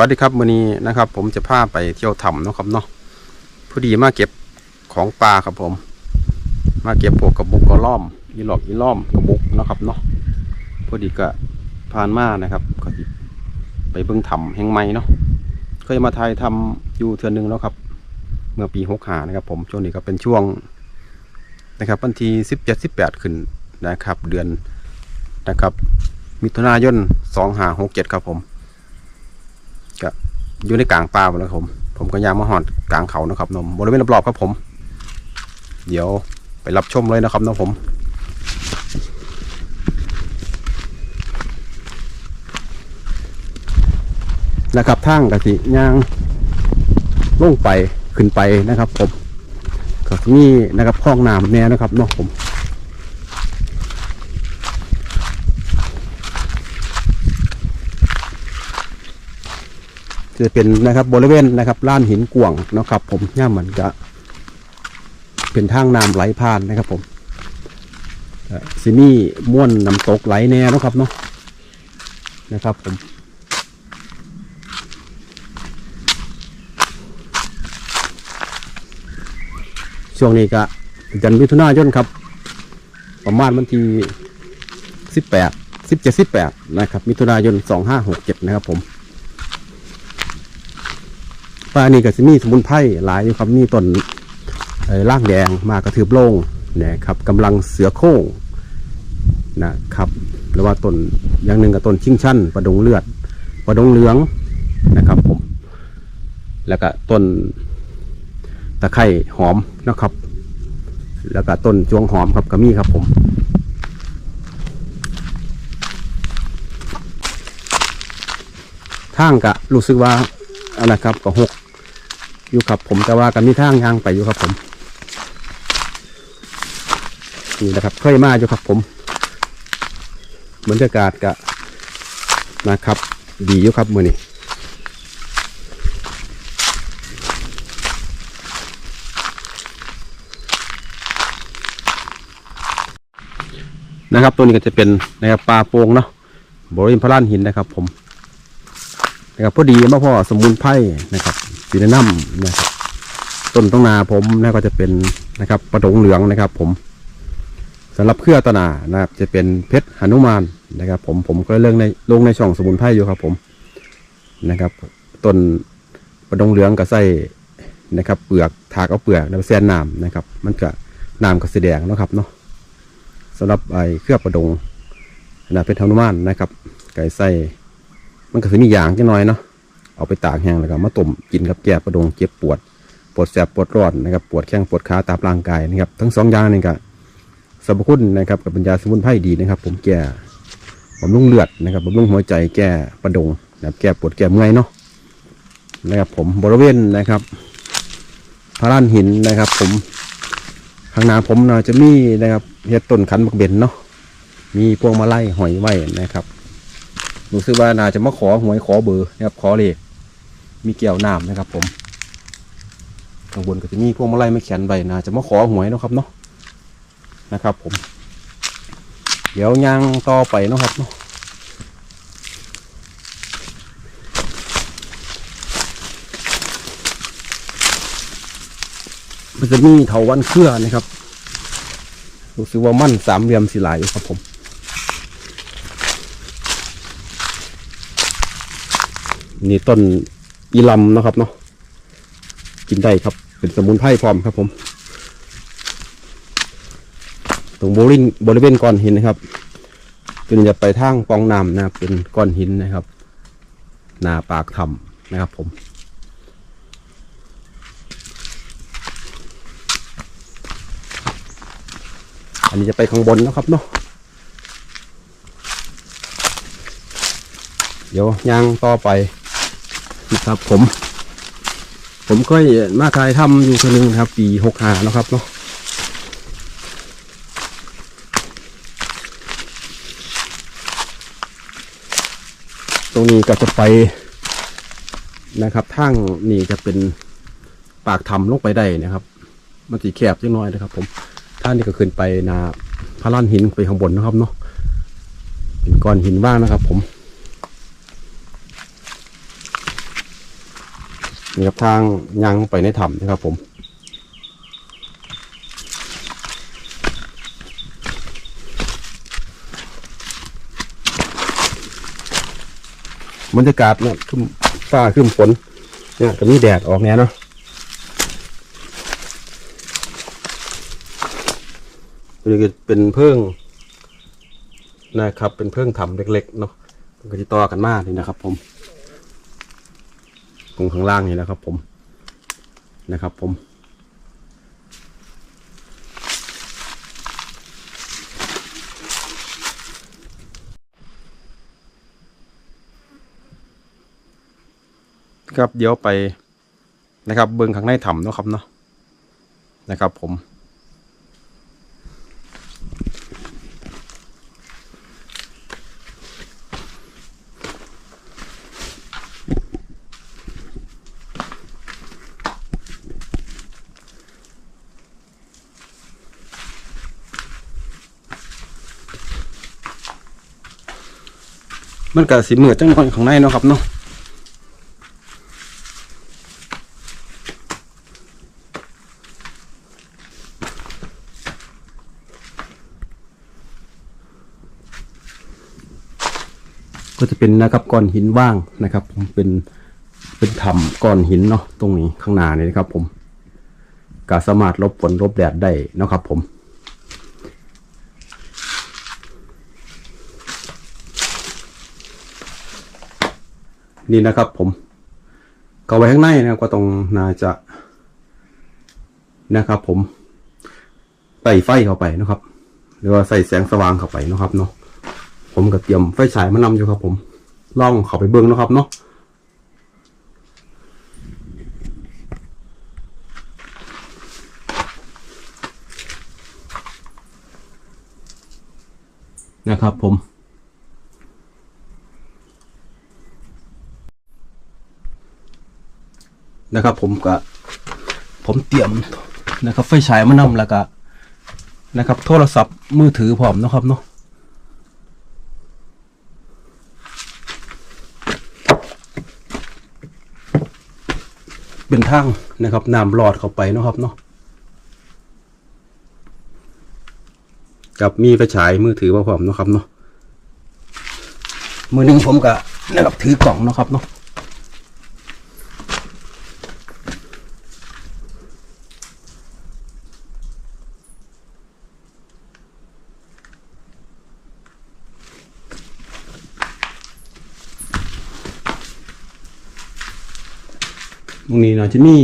วัสดีครับมื้อนี้นะครับ ผมจะพาไปเที่ยวถ้ำเนาะครับเนาะพอดีมาเก็บของปลาครับผม มาเก็บพวกกระบุกกระล่อมอีหลอกอีล่อมกระบุกนะครับเนาะพอดีก็ผ่านมานะครับก็ไปเบิ่งถ้ำแห่งใหม่เนาะเคยมาถ่ายทำอยู่เทือนหนึ่งแล้วครับ เมื่อปีหกหานะครับ ผมช่วงนี้ก็เป็นช่วงนะครับวันที่สิบเจ็ดสิบแปดขึ้นนะครับ เดือนนะครับมิถุนายนสองหาหกเจ็ดครับผม อยู่ในกลางป่าหมดแล้วครับผม ผมก็ยางมาหอดกลางเขานะครับนมบริเวณรอบๆครับผม เดี๋ยวไปรับชมเลยนะครับน้องผมนะครับทางกะสิย่างลงไปขึ้นไปนะครับผมก็มีนะครับคลองน้ำแน่นะครับเนาะผม จะเป็นนะครับบริเวณนะครับล้านหินกวางนะครับ ผมย่ามันจะเป็นทางน้ำไหลผ่านนะครับ ผมเอ่อสินี่ม่วนน้ำตกไหลแน่นะครับเนาะนะครับ ผมช่วงนี้ก็จันมิถุนายนครับ ประมาณวันที่สิบแปดสิบเจ็ดสิบแปดนะครับ มิถุนายนสองห้าหกเจ็ดนะครับผม ป่านี่ก็จะมีสมุนไพรหลายอยู่ครับมีต้นเอ่อล่างแดงมากระทืบโล่งนะครับกำลังเสือโค้งนะครับหรือว่าต้นอย่างหนึ่งกับต้นชิงชั่นประดงเลือดประดงเหลืองนะครับผมแล้วก็ต้นตะไคร่หอมนะครับ แล้วก็ต้นจวงหอมครับก็มีครับผมทางกะรู้สึกว่าอันนะครับก็หก อยู่ครับผมแต่ว่ากันมีทางยางไปอยู่ครับผมนี่นะครับเคยมาอยู่ครับผมบรรยากาศกะนะครับ ดีอยู่ครับมือนี้นะครับตัวนี้ก็จะเป็นนะครับปลาโป่งเนาะบริเวณพระลานหินนะครับ ผมนะครับพอดีมาพ่อสมุนไพรนะครับ สีแนะนำนะครับต้นต้องนาผมนะก็จะเป็นนะครับประดงเหลืองนะครับ ผมสำหรับเครือตนานะครับ จะเป็นเพชรหนุมานนะครับ ผมผมก็เรื่องในลงในช่องสมุนไพรอยู่ครับ ผมนะครับต้นประดงเหลืองกับไส้นะครับ เปลือกถากเอาเปลือกแล้วแซนน้ำนะครับ มันก็น้ำก็สีแดงนะครับเนาะสำหรับไอ้เครือประดงนะเป็นหนุมานนะครับไก่ไส้มันก็จะมีอย่างจังน้อยเนาะ เอาไปตากแห้งแล้วก็มาต้มกินกับแก้ประดงเจ็บปวด ปวดแสบปวดร้อนนะครับปวดแข้งปวดขาตามร่างกายนะครับ ทั้งสองอย่างนี่ก็สรรพคุณนะครับกับปัญญาสมุนไพรดีนะครับ ผมแก้บำรุงเลือดนะครับบำรุงหัวใจแก้ประดงนะครับแก้ปวดแก้เมื่อยเนาะนะครับผมบริเวณนะครับพระลานหินนะครับ ผมข้างหน้าผมน่าจะมีนะครับเฮ็ดต้นขันบักเบนเนาะมีพวงมาลัยหอยไว้นะครับรู้สึกว่านาจะมาขอหวยขอเบอร์นะครับขอเลข มีเกี่ยวน้ำนะครับ ผมข้างบนก็จะมีพวงมาลัยไม่เขียนใบน่าจะมาขอหวยนะครับเนาะนะครับ ผม เดี๋ยวยางต่อไปนะครับเนาะมันจะมีเถาวันเครือนะครับรู้สึกว่ามั่นสามเหลี่ยมสีหลายครับผมนี่ต้น อีลำนะครับเนาะกินได้ครับ เป็นสมุนไพรพร้อมครับผม ตรงบริเวณบริเวณก้อนหินนะครับตัวนี้จะไปทางปองน้ำนะครับ เป็นก้อนหินนะครับ หน้าปากถ้ำนะครับผมอันนี้จะไปข้างบนนะครับเนาะ เดี๋ยวย่างต่อไป ครับ ผม ผมเคยมาถ่ายทำอยู่คนหนึ่งนะครับ ปีหกหานะครับเนาะตรงนี้ก็จะไปนะครับทางนี่จะเป็นปากถ้ำลงไปได้นะครับ มันสีแคบจังน้อยนะครับ ผมท่างนี้ก็ขึ้นไปนาพระลานหินไปข้างบนนะครับเนาะเป็นก้อนหินว่างนะครับ ผม นี่ครับทางยังไปในถ้ำนะครับผมบรรยากาศเนี่ยขึ้นฟ้าขึ้นฝนเนี่ยก็มีแดดออกแน่เนาะตัวนี้ก็เป็นเพิ่งนะครับ เป็นเพิ่งทำเล็กๆเนาะก็จะต่อกันมากนี่นะครับผม ตรงข้างล่างนี่นะครับ ผมนะครับ ผมครับเดี๋ยวไปนะครับ เบิ้งข้างในถ้ำเนาะครับเนาะนะครับ ผม มันก็สิมือจังหน่อยข้างในเนาะครับเนาะก็จะเป็นนะครับก้อนหินว่างนะครับ ผมเป็นเป็นถ้ำก้อนหินเนาะตรงนี้ข้างหน้านี่นะครับ ผมก็สามารถลบฝนลบแดดได้นะครับ ผม นี่นะครับผมก็ไว้ข้างในนะครับก็ต้องน่าจะนะครับ ผมใส่ไฟเข้าไปนะครับ หรือว่าใส่แสงสว่างเข้าไปนะครับเนาะผมก็เตรียมไฟฉายมานำอยู่ครับ ผมล่องเข้าไปเบิ้งนะครับเนาะนะครับผม นะครับ ผมก็ผมเตรียมนะครับ ไฟฉายมานำแล้วก็นะครับ โทรศัพท์มือถือพร้อมนะครับเนาะเป็นทางนะครับน้ำหลอดเข้าไปนะครับเนาะกับมีไฟฉายมือถือมาพร้อมนะครับเนาะมือหนึ่งผมก็นะครับถือกล่องนะครับเนาะ นี้เนาะจะมี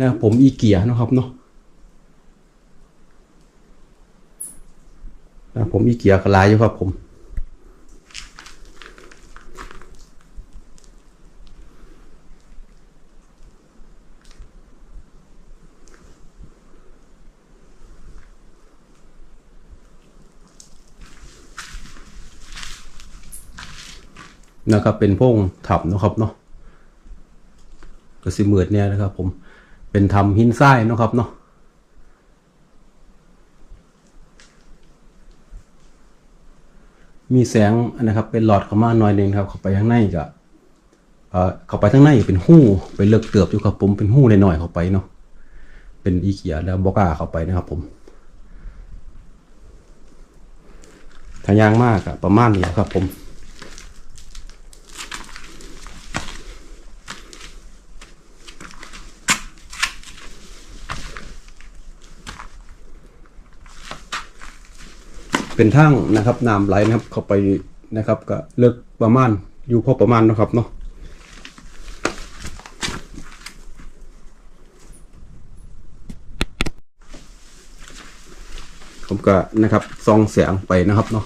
นะผมอีเกียนะครับเนาะนะผมอีเกียกระลายอยู่ครับผมนะครับเป็นพงถับนะครับเนาะ ก็สิเมือดเนี่ยนะครับ ผมเป็นทำหินทรายนะครับเนาะมีแสงนะครับ เป็นหลอดเข้ามาหน่อยหนึงครับ เข้าไปข้างในก็เอ่อเข้าไปข้างในเป็นหู้ไปเลือกเติบอยู่ครับผมเป็นหู้หน่อยๆเข้าไปเนาะเป็นอีเกียแล้วบอกาเข้าไปนะครับ ผมถ้ายางมากอะประมาณนี้ครับผม เป็นทางนะครับน้ำไหลนะครับ เข้าไปนะครับก็เลิกประมาณอยู่พอประมาณนะครับเนาะผมก็นะครับซองเสียงไปนะครับเนาะ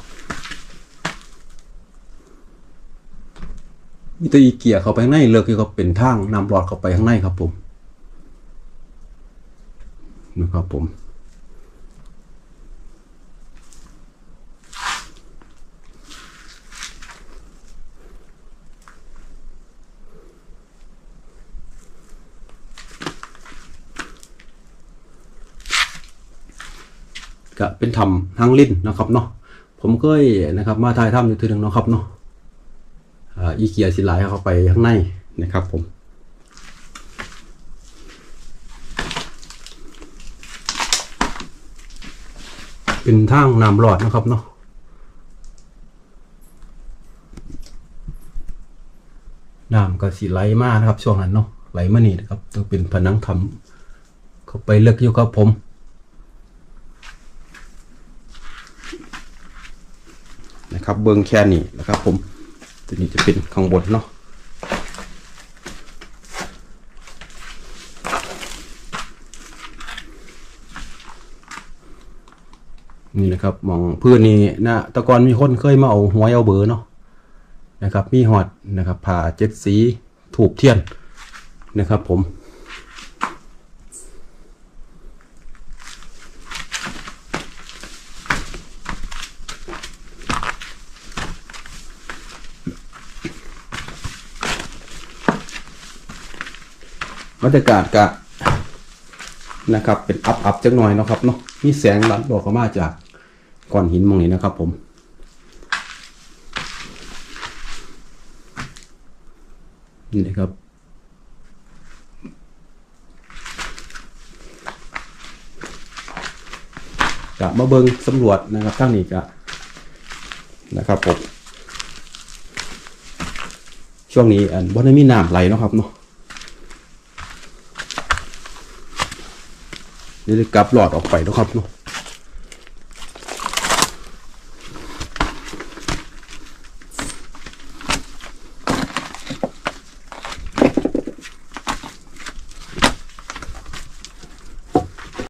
มีตัวอีเกียเข้าไปข้างในเลิกที่เขาเป็นทางนำหลอดเข้าไปข้างในครับผมนะครับผม ทำฮังลินนะครับเนาะผมเคยนะครับมาถ่ายทำอยู่ทีหนึ่งนะครับเนาะอีเกียสิไลเข้าไปข้างในนะครับผมเป็นทางน้ำหลอดนะครับเนาะน้ำก็สีไหลมากนะครับ ช่วงนั้นเนาะไหลมานี่นะครับต้องเป็นผนังทำเข้าไปเลือกอยู่ครับผม นะครับ เบิ้งแค่นี้นะครับ ผม ตัวนี้จะเป็นข้างบนเนาะนี่นะครับมองพื้นนี่นะตะกอนมีคนเคยมาเอาหวยเอาเบอร์เนาะนะครับ มีหอดนะครับผ่าเจ็ดสีถูกเทียนนะครับผม รยากาศกะนะครับ เป็นอัพอัพจักหน่อยนะครับเนาะมีแสงลัดบอกเข้ามาจากก้อนหินมองนี้นะครับ ผมนี่นะครับกะมาเบิงสำรวจนะครับทั้งนี้กะนะครับผมช่วงนี้อันบ่ได้มีน้ำไหลเนาะครับเนาะ เดี๋ยวจะกลับหลอดออกไปนะครับเนาะ